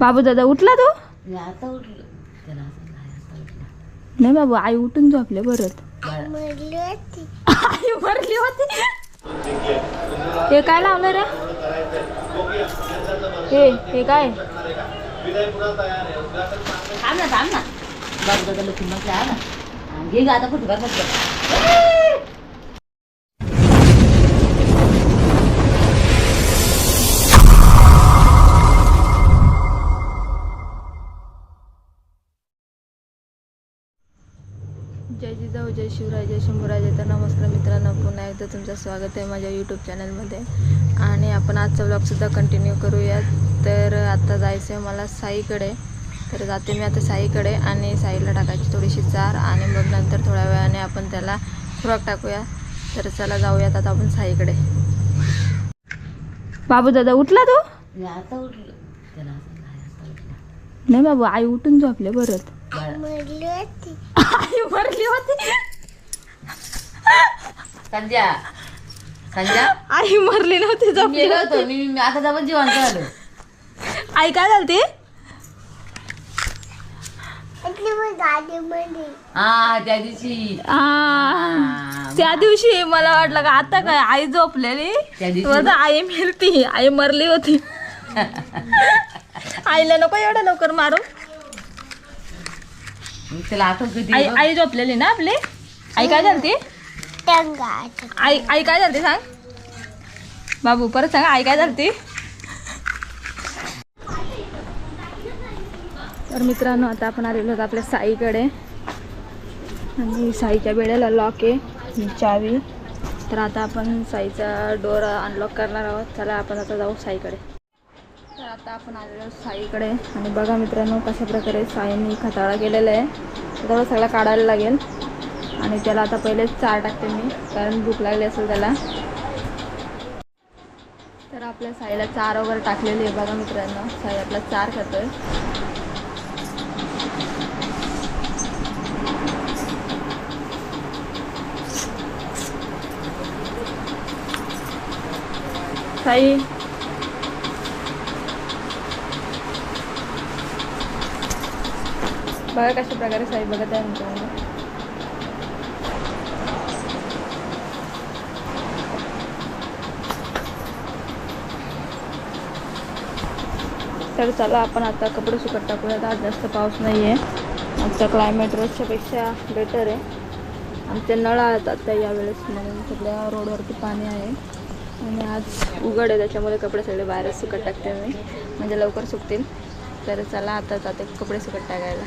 बाबू दादा उठला तू? मी आता उठलो. त्याला असं नाही, बाबू आई उठून झोपले परत. आई भरली होती. हे काय लावलं रे? हे हे काय? थांब ना थांब ना. बाबू दादा लक्ष्मी घे ग आता कुठे बघ जय जिजाऊ जय शिवराय जय शंभूराजे. तर नमस्कार मित्रांनो पुन्हा एकदा तुमचं स्वागत आहे माझ्या यूट्यूब चॅनलमध्ये आणि आपण आजचा ब्लॉगसुद्धा कंटिन्यू करूयात. तर आता जायचं आहे मला साईकडे. तर जाते मी आता साईकडे आणि साईला टाकायची थोडीशी चार आणि मग नंतर थोड्या वेळाने आपण त्याला खुराक टाकूया. तर चला जाऊयात आता आपण साईकडे. बाबू दादा उठला तू? नाही, बाबू आई उठून झोपले परत आई भरली होती. संध्या. संध्या. आई मरली नव्हती मी झोपली गेलो होतो. मी मी आता जवळ जेवण झालं. आई काय झालती? हा त्या दिवशी. आ, हा, त्या दिवशी मला वाटलं का आता काय आई झोपलेली? त्या दिवशी माझं आई मिळती आई मरली होती. आईला नको एवढं लवकर मारू. त्याला आठवत होती आई झोपलेली ना आपली? आई काय झालती? आई आई काय झालती सांग? बाबू परत सांग आई काय झालती? तर मित्रांनो आता आपण आलेलो आहोत आपल्या साईकडे. आणि साईच्या बेड्याला लॉक आहे चावी. तर आता आपण साईचा डोर अनलॉक करणार आहोत. चला आपण आता जाऊ साईकडे. आता आपण आलेलो साईकडे. आणि बघा मित्रांनो कशा प्रकारे साईने खताळा केलेला आहे. त्याला सगळं काढायला लागेल. आणि त्याला आता पहिले चार टाकते मी कारण भूक लागली असेल त्याला. तर आपल्या साईला चार वगैरे टाकलेली आहे बघा मित्रांनो. साई आपला चार खातोय. साई. बघा कशा प्रकारे साई बघत आहे मित्रांनो. तर चला आपण आता कपडे सुकत टाकूयात. आज जास्त पाऊस नाही आहे आमचा क्लायमेट रोजच्यापेक्षा बेटर आहे. आमचे नळ आहेत आता यावेळेस म्हणून सगळ्या रोडवरती पाणी आहे. आणि आज उघड आहे त्याच्यामुळे कपडे सगळे बाहेरच सुकत टाकते मी. म्हणजे लवकर सुकतील. तर चला आता जाते कपडे सुकत टाकायला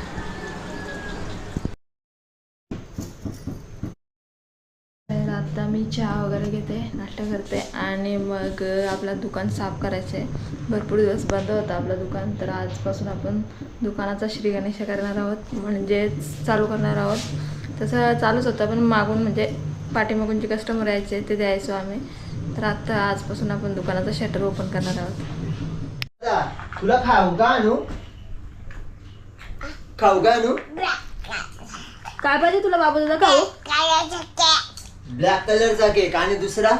तर आता मी चहा वगैरे घेते नाश्ता करते आणि मग आपलं दुकान साफ करायचं आहे भरपूर दिवस बंद होतं आपलं दुकान तर आजपासून आपण दुकानाचा श्री गणेश करणार आहोत. म्हणजेच चालू करणार आहोत. तसं चालूच होतं पण मागून म्हणजे पाठीमागून जे कस्टमर यायचे ते द्यायचो आम्ही. तर आता आजपासून आपण दुकानाचा शटर ओपन करणार आहोत. तुला खाऊ का आणू? खाऊ का आणू? काय पाहिजे तुला बाबू दादा खाऊ ब्लॅक कलरचा केक आणि दुसरा?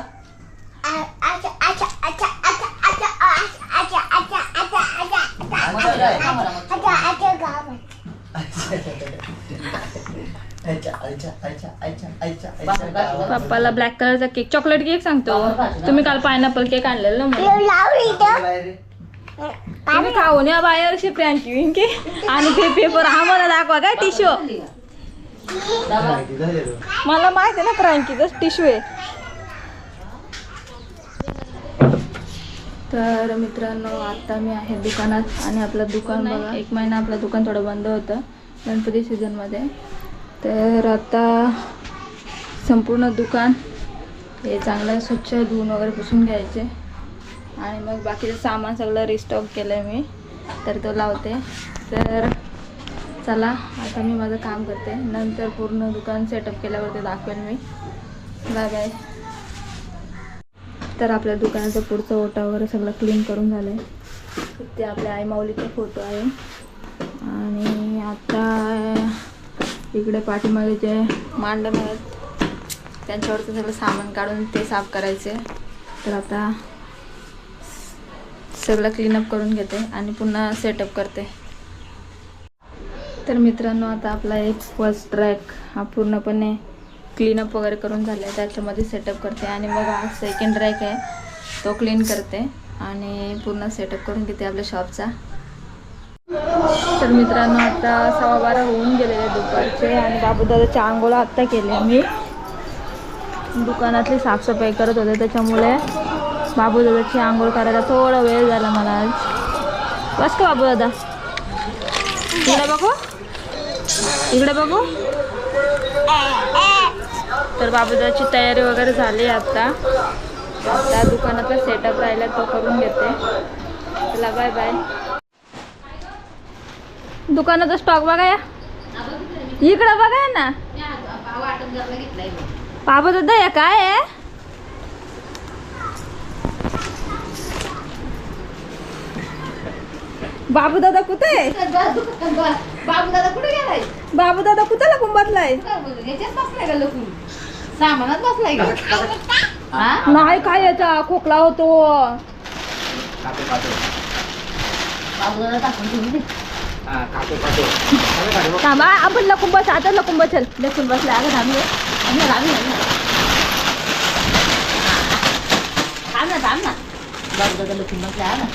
अच्छा अच्छा अच्छा अच्छा. अच्छा अच्छा पप्पाला ब्लॅक कलरचा केक चॉकलेट केक सांगतो. तुम्ही काल पायनॅपल केक आणलेला ना मला तुम्ही खाऊन या बाहेर अशी आणि ते पेपर आम्हाला दाखवा काय टिशू मला माहिती आहे ना फ्रँकीचा टिश्यू आहे. तर मित्रांनो आता मी आहे दुकानात आणि आपलं दुकान बघा. एक महिना आपलं दुकान थोडं बंद होतं गणपती सीझनमध्ये. तर आता संपूर्ण दुकान हे चांगलं स्वच्छ धुवून वगैरे पुसून घ्यायचे. आणि मग बाकीचं सामान सगळं रिस्टॉक केलं आहे मी. तर तो लावते. तर चला आता मी माझं काम करते. नंतर पूर्ण दुकान सेटअप केल्यावर ते दाखवेल मी. बाय बाय तर आपल्या दुकानाचं पुढचं ओटा वगैरे सगळं क्लीन करून झालं आहे ते आपल्या आई माऊलीचे फोटो आहे. आणि आता इकडे पाठीमागे जे मांडण आहेत त्यांच्यावरचं सगळं सामान काढून ते साफ करायचे. तर आता सगळं क्लीनअप करून घेते आणि पुन्हा सेटअप करते. तर मित्रांनो आता आपला एक फर्स्ट ट्रॅक हा पूर्णपणे क्लीनअप वगैरे करून झाला आहे त्याच्यामध्ये सेटअप करते. आणि मग हा सेकंड ट्रॅक आहे. तो क्लीन करते. आणि पूर्ण सेटअप करून घेते आपल्या शॉपचा तर मित्रांनो आता सव्वा बारा होऊन गेलेले दुपारचे. आणि बाबूदादाची आंघोळ आत्ता केली मी. दुकानातली साफसफाई करत होते. त्याच्यामुळे बाबूदादाची आंघोळ करायला थोडा वेळ झाला मला आज. बस का बाबूदादा? तुला बघू? इकडे बघू. तर बाबूदाची तयारी वगैरे झाली आता. आता दुकानातला सेटअप राहिला तो करून घेते. चला बाय बाय दुकानाचा स्टॉक बघा या. इकडं बघा ना. बाबा दादा या काय आहे? बाबू दादा कुठे? आहे बाबू दादा कुठे गेलाय? बाबू दादा कुठे कुंभातलाय याच्यात बसलाय का लपून सामानात बसलाय का? नाही काय याचा? खोकला होतो. बाबू दादा टाकून हा थांबा आपण लकुंबा आता लकुंबा चल. लपून बसलाय अगं थांब रे. थांब ना थांब ना. थांब बाबू दादा लपून बसलाय हा ना.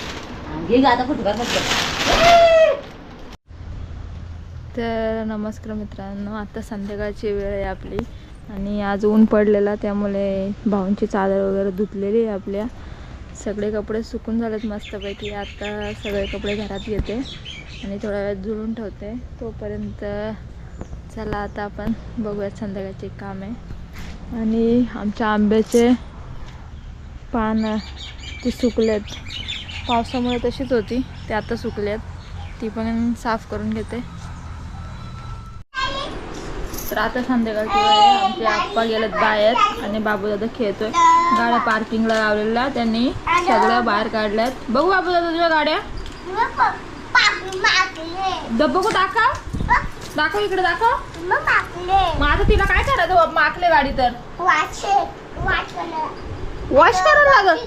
घे आता तर नमस्कार मित्रांनो आता संध्याकाळची वेळ आहे आपली. आणि आज ऊन पडलेला त्यामुळे भाऊंची चादर वगैरे धुतलेली आहे आपल्या. सगळे कपडे सुकून झालेत मस्तपैकी. आता सगळे कपडे घरात घेते आणि थोड्या वेळात जुळून ठेवते. तोपर्यंत चला आता आपण बघूयात संध्याकाळचे काम आहे. आणि आमच्या आंब्याचे पान ते सुकलेत. पावसामुळे तशीच होती. ते आता सुकलेत ती पण साफ करून घेते. तर आता संध्याकाळची वेळ आहे. आमचे आप्पा गेलेत बाहेर आणि बाबू दादा खेळतोय. गाड्या पार्किंगला लावलेल्या. त्यांनी सगळ्या बाहेर काढल्यात. बघू बाबू दादा तुझ्या गाड्या. डब्बू दाखव? दाखव इकडे दाखव. मग आता तिला काय करायचं? माकले गाडी तर. वॉश करायला लागल.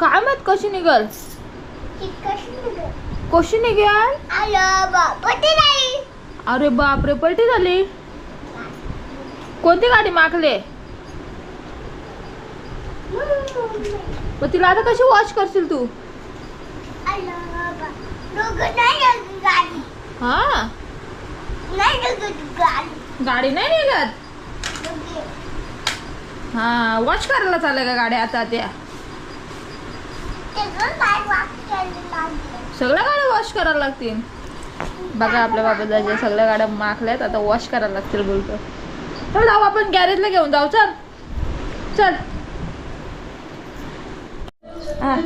काय माहीत कशी निघल? कशी निघेल? अरे बापरे पलटी झाली. कोणती गाडी मागले? मग तिला आता कशी वॉश करशील तू? हा? गाडी नाही निघत? हा वॉश करायला चालल्या का गाड्या आता त्या? सगळ्या गाड्या वॉश करायला लागतील. बघा आपल्या बाबाच्या सगळ्या गाड्या माखल्यात आता वॉश करायला लागतील बोलतो. तर जाऊ आपण गॅरेजला घेऊन जाऊ चल. चल. हा.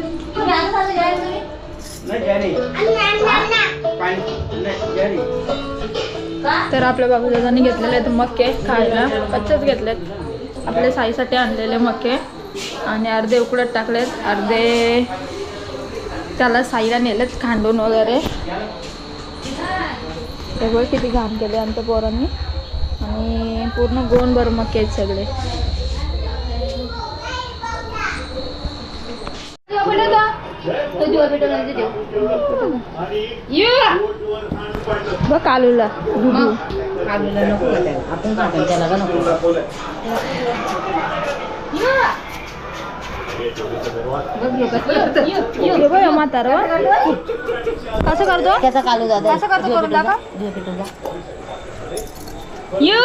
तर आपल्या बाबूदादांनी घेतलेले आहेत मक्के खायला. कच्चेच घेतलेत. आपल्या साईसाठी आणलेले मक्के आणि अर्धे उकडत टाकलेत. अर्धे त्याला साईला नेलेत खांडून वगैरे. हे बघ किती घाण केले आमच्या पोरांनी. आणि पूर्ण गोन भर मक्के आहेत सगळे. बघ कालूला दुधू काढलेला नको का त्याला आपण काढतो त्याला का नको? बघ ह्यो कसं करतो. हे बघ म्हातारा कसं करतो? त्याचा कालू दादा कसं करतो करून दाखव. यू.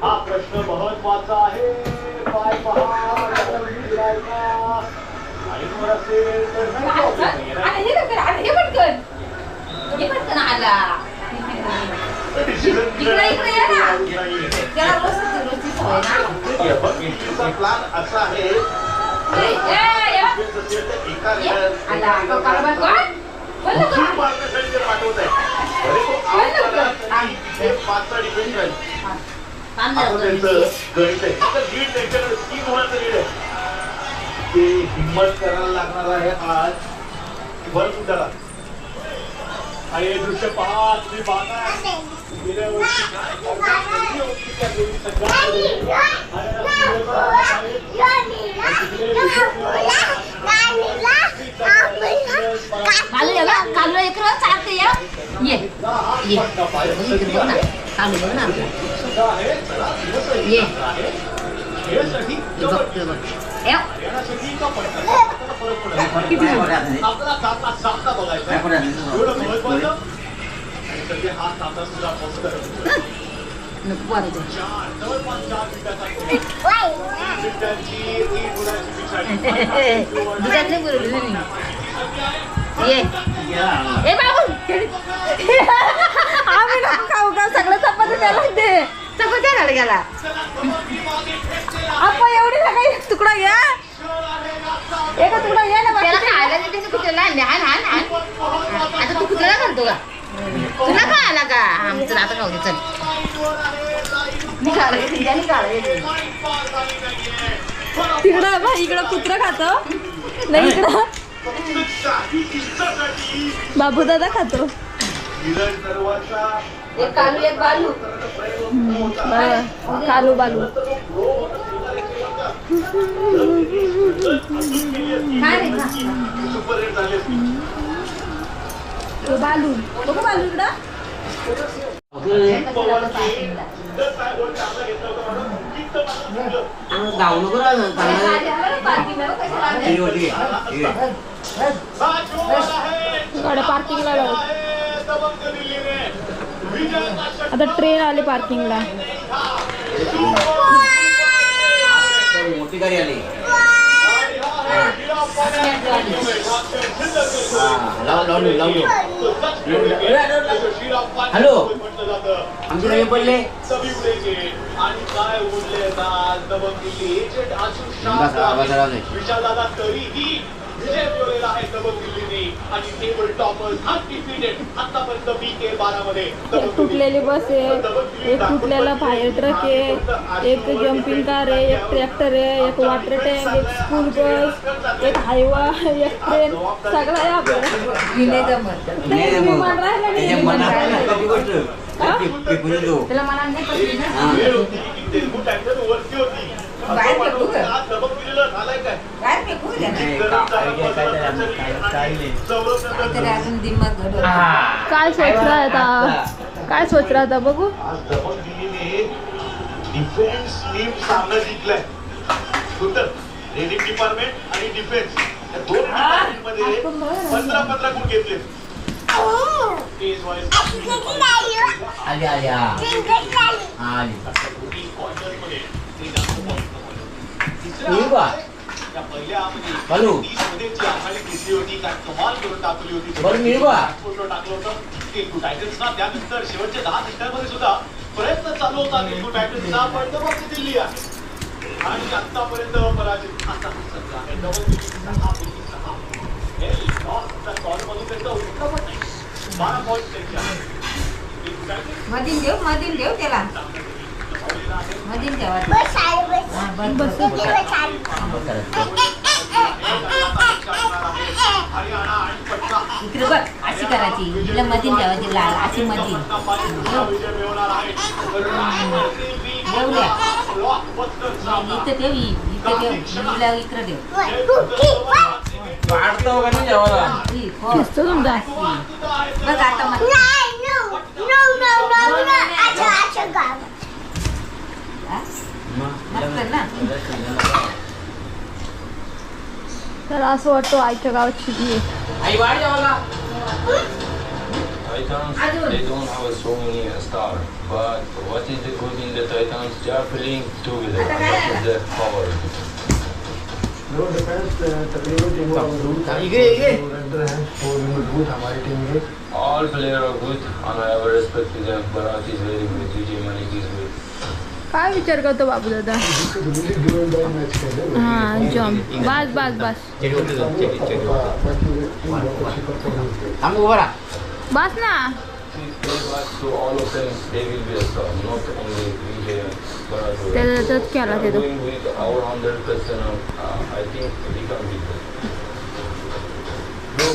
हा प्रश्न महत्त्वाचा आहे पाय पहा डबल गिरायचा. आणि वर असेल असा आहे पाठवत आहे. पाचचा defense राहील. थांब त्यांचं गणित आहे. आता लीड त्यांच्याकडे तीन मुलांचं लीड आहे. ते हिंमत करायला लागणार आहे आज. भर सुद्धा. आणि हे दृश्य पहा तुम्ही गेल्या वर्षी कालू ये बा कालू इकडं चालते ये. ये ये. इकडे बघ ना. कालू बघ ना आपला ये. खेळासाठी बघ बघ. किती. नको बोलवलं. ये ए बाबू आम्ही नको खाऊ का सगळं चपाती त्याला दे चपात्या घाल गेला आपण एवढी काही तुकडा घ्या. एका तुकडा घ्या ना त्याला खायला नाही त्याचं कुठे? लहान लहान लहान लहान. आता तू कुठला घालतो का तुला खायला का? आमचं आता खाऊ दे चल. मी खायला घेते त्याने खायला घेते तिकडं बा इकडं कुत्र खातो. नाही इकडं. बाबू दादा खातो एक कालू एक बालू. कालू बालू. बालू. बघू बालू इकडं. गाड्या पार्किंगला लावू. आता ट्रेन आली पार्किंगला मोठी गाडी आली. हॅलो. आमचे नवीन पडले? आणि काय विजय मिळवलेला आहे दबंग दिल्लीने. आणि टेबल टॉपर्स अनडिफिटेड आतापर्यंत बी के बारा मध्ये एक तुटलेली बस आहे. एक तुटलेला फायर ट्रक आहे. एक जम्पिंग कार आहे एक ट्रॅक्टर आहे एक वॉटर टँक एक स्कूल बस एक हायवा एक ट्रेन सगळं आहे आपल्याला. विमान राहिलं नाही, विमान राहिलं. त्याला मला नाही हा. बाहेर फेकू का? काय फेकू अजून दिमाग काय सोच रहा आता? काय सोच रहा था बघू डिफेन्स टीम सामना जिंकलाय. सुंदर. रेडिंग डिपार्टमेंट आणि डिफेन्स या दोन डिपार्टमेंटमध्ये पंधरा पंधरा गुण घेतले. Case wise, आली आली हा हा, आली. येऊ का? हॅलो. घेतली होती काय करून टाकली होती बरं, मिळू का? टाकलं त्यानंतर शेवटच्या दहा मिनिटांमध्ये सुद्धा प्रयत्न चालू होता तेलगू टायटन्सचा पण दिल्ली आहे आणि आतापर्यंत पराजित आता सध्या आहे सहा पैकी सहा. हे लॉसच्या कॉलमधून त्यांचं पण नाही बारा पॉईंट त्यांच्या देव मधील देव त्याला इकडे बघ अशी करायची. हिला मधीन ठेवायची लाल अशी मधीन. देऊया इथं ठेव इ- इथं ठेव. हिला इकडे जेवायला. ही, बघ आता मग तर असं वाटतं आईच्या गावात शिकली आहे. आई वाढ जेवायला Titans, they don't have so many stars, but what is the good in the Titans? They are playing together. That is their power. No defence तकरीबन टीमों मजबूत है इकडे इकडे रेंडर हैं वो भी मजबूत हमारी टीम में All players are good, and I have respect to them. Bharat is very good. Vijay Malik is good. काय विचार करतो बाबू दादा हा जॉम. बस बस बस. बस ना. If they pass to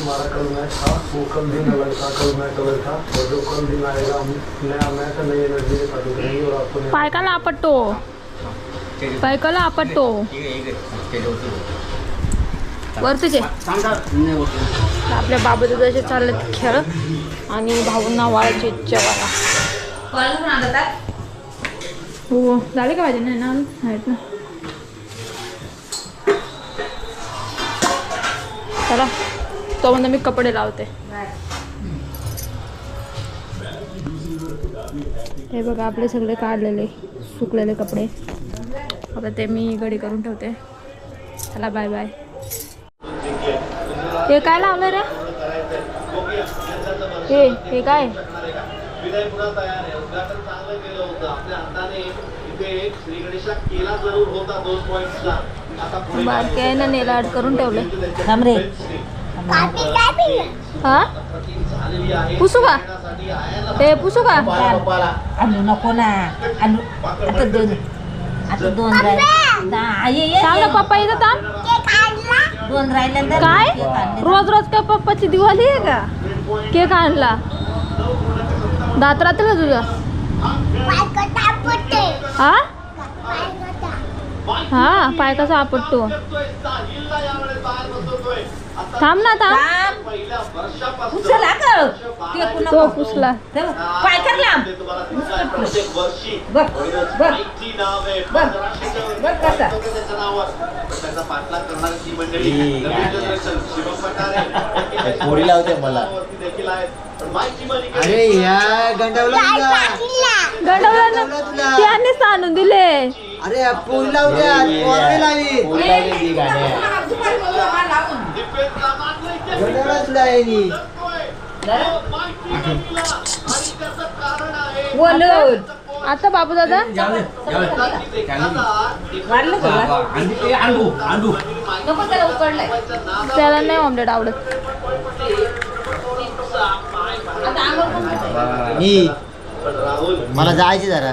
हमारा कल मैच था वो कल दिन अलग था कल मैच अलग था और जो कल दिन आएगा हम नया मैच नई एनर्जी के साथ उतरेंगे और आपको नया पायकाला आपटतो. पायकाला आपटतो. वरतीचे आपल्या बाबत जसे चाललेत खेळ आणि भाऊंना वाळायची इच्छा वाला हो झाले का माझे नाही ना आहेत ना. चला. तो मी कपडे लावते. हे बघा आपले सगळे काढलेले सुकलेले कपडे. आता ते मी घडी करून ठेवते. चला बाय बाय हे काय लावलं रे? हे हे काय? विनय केला जरूर होता दोन ना करून ठेवले थांब रे. हा? पुसू का? ते पुसू का? आणू नको ना. आणू आता दोन. आता दोन राहिले. पप्पा इथं थांब. दोन राहिले काय. रोज रोज काय पप्पाची दिवाळी आहे का? केक आणला. दात राहतील का तुझा हा? हा पाय कसा आपटतो. थांब ना थांब थांब. पहिल्या वर्षापासून उचल. ते पुन्हा तो पुसला. पाय कर लांब. बघ, बघ. बघ. बघ कसा. पोरी लावते मला. अरे या गंडावला तुला गंडवला तुला. त्यानेच आणून दिले अरे पोरी लावत्या पोरी लावी ते. आता बाबू दादा त्याला नाही ऑमलेट आवडत. मला जायचे जरा.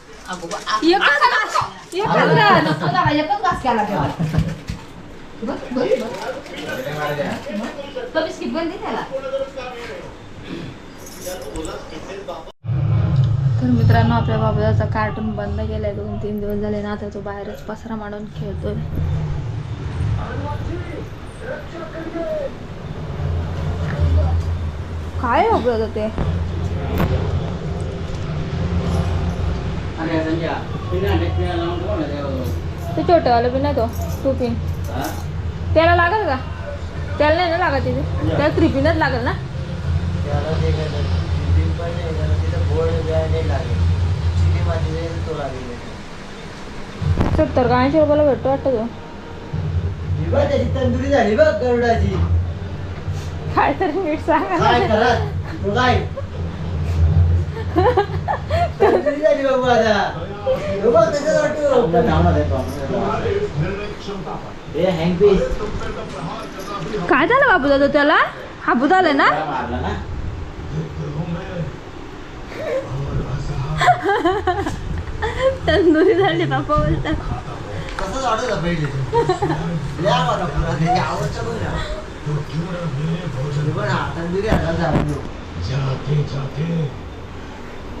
एकच घास एकच अगो, घास. नको दादा, एकच घास केला केला. बघ, बघ, बघ. तो बिस्किट बंद दे त्याला. तर मित्रांनो आपल्या बाबाचा कार्टून बंद केलाय. दोन तीन दिवस झाले ना आता तो बाहेरच पसरा मांडून खेळतोय. काय हो ब्रदर ते? ते छोटेवाले पण नाही तो टू पिन त्याला लागेल का? त्याला नाही ना लागत तिथे त्याला थ्री पिनच लागेल ना. सत्तर का ऐंशी रुपयाला भेटतो वाटतं तो. ही तंदुरी झाली बघ गरुडाची. काय तरी नीट सांगा. काय? कधी तो झाली बाबू आता बाबा बघ त्याच्यात वाटतो हे हँग पीस काय झालं बाबू दादा त्याला हाबू झालं ना तंदुरी झाली बाबा बोलतात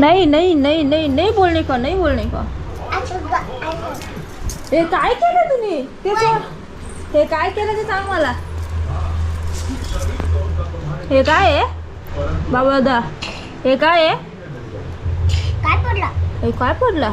नाही नाही नाही नाही नाही बोलणे का नाही बोलणे का? हे काय केलं तुम्ही. हे काय केलं ते सांग मला. हे काय आहे? बाबा दादा हे काय आहे? काय पडला? हे काय पडला?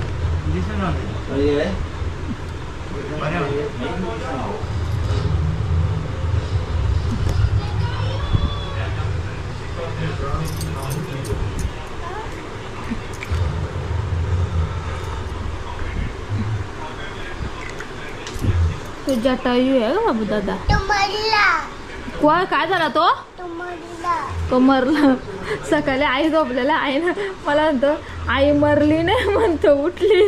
तुझ्या तयू आहे का बाबू दादा काय काय झाला तो तो मरला सकाळी आई झोपलेला. आई ना मला म्हणतो आई मरली नाही म्हणतो उठली.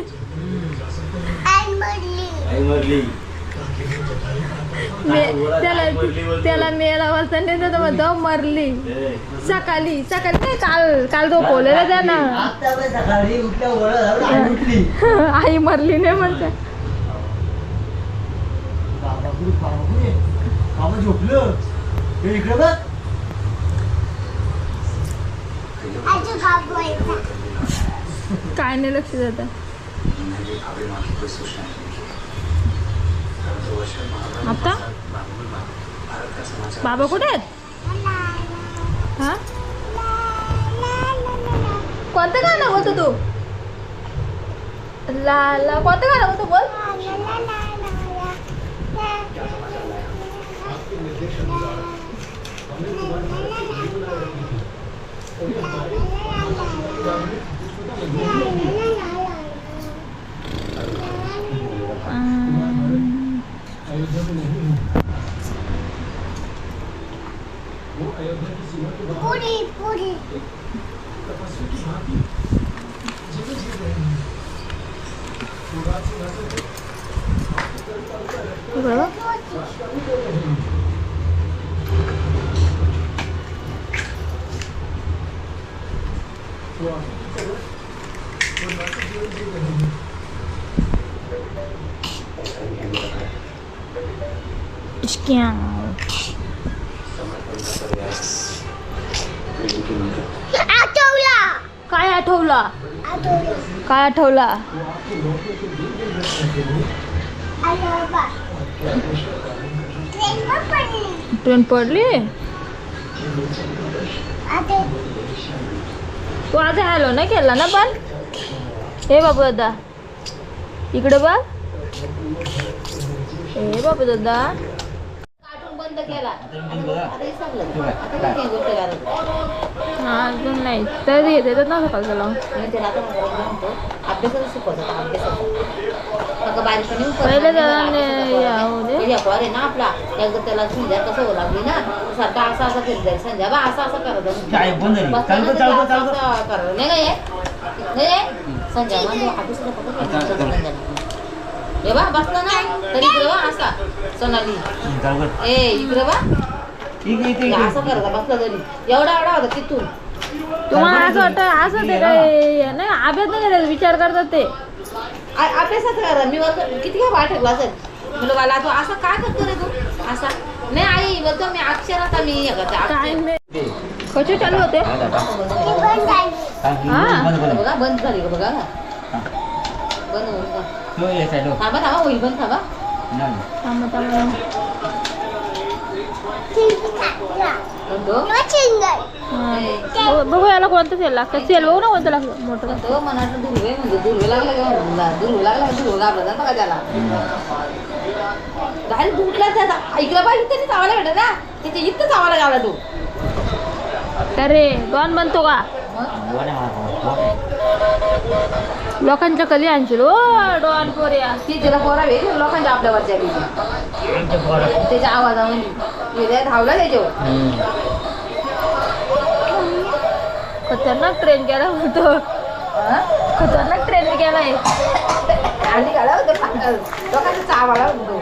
त्याला त्याला मेला वाजता नाही तर म्हणतो मरली. सकाळी सकाळी नाही काल काल झोपवलेलं त्यानं. आई मरली नाही म्हणत. झोपलं. इकडे काय नाही लक्ष देत आता? बाबा कुठे आहेत? हा? कोणतं गाणं होतं तू? ला ला कोणतं गाणं होतं बोल? 뿌리 이거요? Sekian. Atola. Kaya Atola. Atola. Kaya Atola. Aloba. Train. Train तू आज हॅलो नाही केला ना पण? हे बाबू दादा. इकडे बघ. हे बाबू दादा. बंद केला. अजून नाही. येतात ना पहिले त्याला ना आपला. त्याला लागली ना? सारखा असा असा फिरत जाईल संध्या बा असा असा करत जाईल. चालतो चालतो चालतो. करत. नाही हे? नाही हे? संध्या म्हणजे ऑफिसला पकडून घ्यायचं संध्याला. हे बा बसला ना तरी इकडे बा असा. सोनाली. ए इकडे बा. असं करत बसला तरी. एवढा एवढा होता तिथून. तुम्हाला असं वाटतं असं ते काय नाही अभ्यास नाही विचार करतात ते. अभ्यासाचं करा. मी किती काय वाट ठेवला असेल? मला तू असं काय करतो रे तू? असा. नाही आई बोलतो मी अक्षरात मी हे करते काय अक्षर. नाही कसे चालू होते? झाली. हा. बघा बंद झाली का बघा. बंद थांबा थांबा होईल बंद थांबा. थांबा, थांबा. बंद हो. हा. बघू- बघू याला कोणतं सेल लागतं. सेल बघू ना कोणतं लागतं. मोठं बंद हो, मनात दुर्वे म्हणजे दुर्वे लागला का? दुर्वे लागला का दुर्वे घाबरत का त्याला. गाडी दुटला त्याचा ऐकला पाहिजे तरी चावायला भेटत ना? तिथे इथं चावायला गावला तू. अरे डॉन बनतो का? लोकांच्या कली आणशील. ओ डॉन पोऱ्या ती तिला पोरा भेट लोकांच्या आपल्यावरच्या बी त्याच्या आवाजामध्ये विद्या धावला त्याच्यावर. खतरनाक ट्रेन गेला होतो. हा? खतरनाक ट्रेन गेलाय. आणि गाडा होतं. लोकांचा चावाला होतो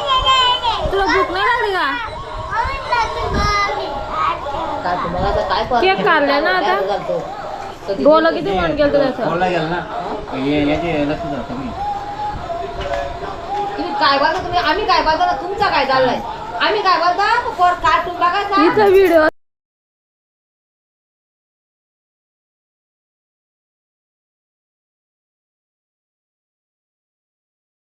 तुला भूक नाही लागली का? काय तू मग आता काय करतो? केक काढलाय ना आता? काय? कधी- गोल किती मन केलं त्याचं? बोलला गेला ना. हे- याचे लक्ष द्या कमी. तुम्ही काय बोलता तुम्ही? आम्ही काय ना तुमचा काय चाललाय? आम्ही काय बोलता पोर कार्टून बघायचा. हिचा व्हिडिओ